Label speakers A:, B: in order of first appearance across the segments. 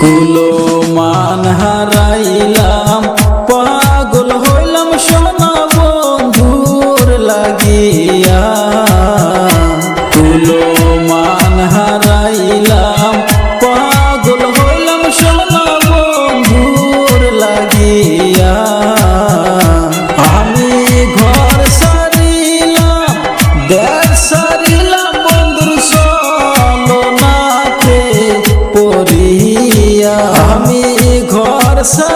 A: কুলো মান হারাইলা passar.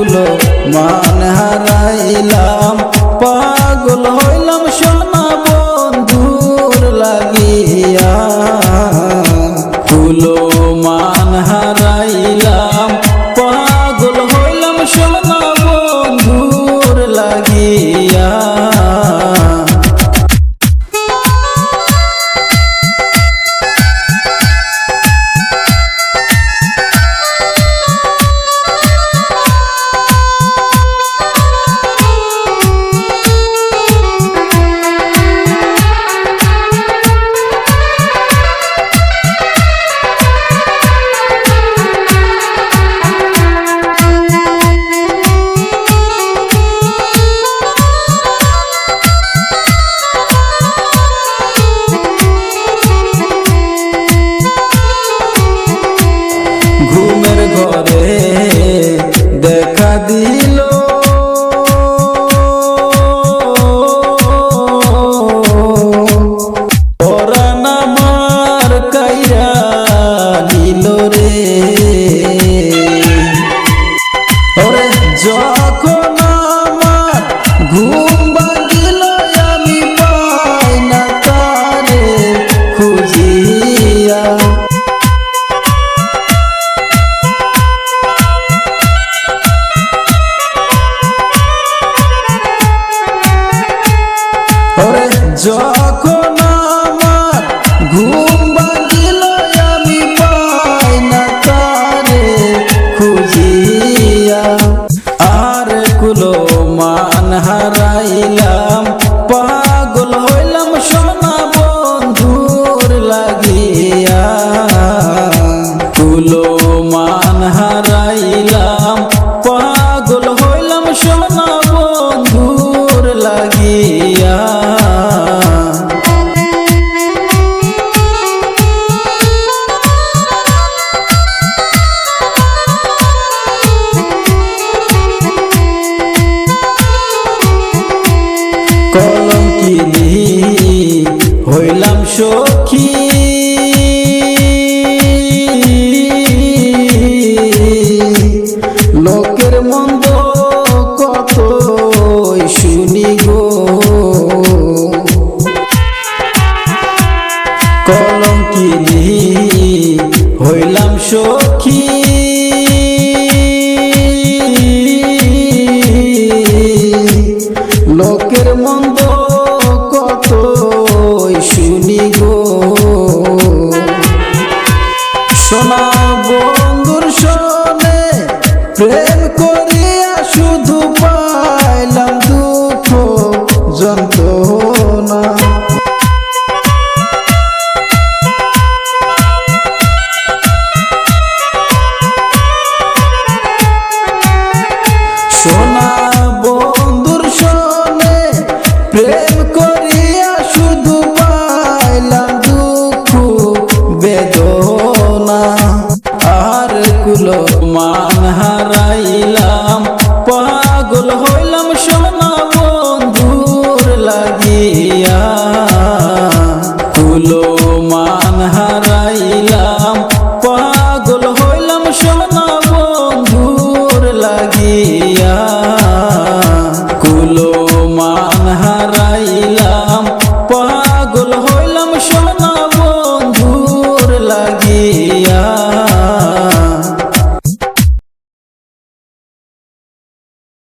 A: হলো মান হারাইলাম পাগল হইলাম সখী লোকের মন্দ কত শুনি গো। কলঙ্কিনী হইলাম সখী